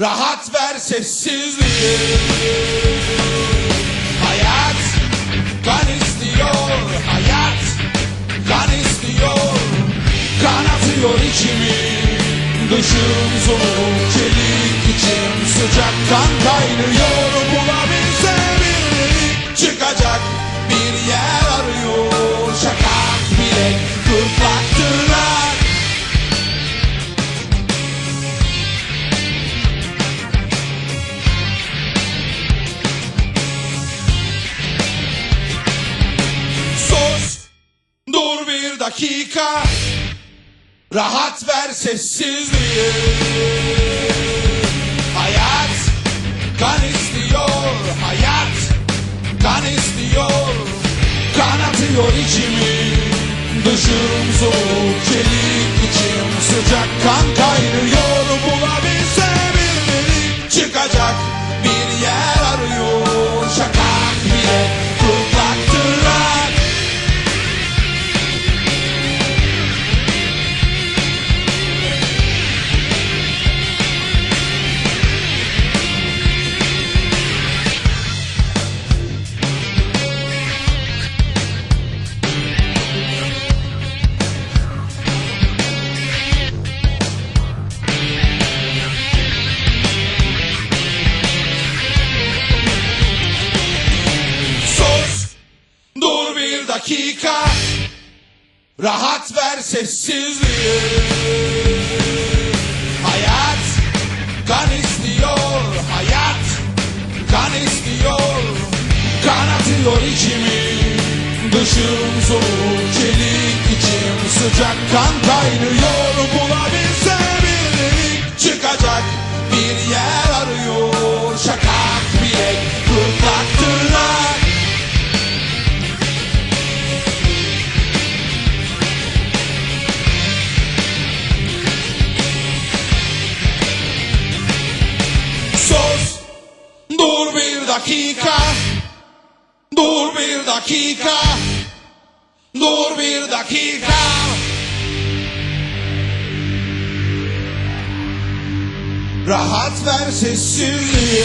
Rahat ver sessizliği. Hayat kan istiyor Hayat kan istiyor. Kan içimi. Dışım soğuk çelik içim sıcak kan kaynıyor. Bulabilse birileri çıkacak bir yer arıyor dakika. Rahat ver sessizliği. Hayat Kan istiyor Hayat Kan istiyor. Kan atıyor içimi. Dışım soğuk çelik içim sıcak kan kaynıyor dakika. Rahat ver sessizliği. Hayat Kan istiyor Hayat Kan istiyor. Kan atıyor içimi. Dışım soğuk çelik içim sıcak kan kaynıyor. Bulabilse dakika. Dur bir dakika. Dur bir dakika. Rahat ver sessizliği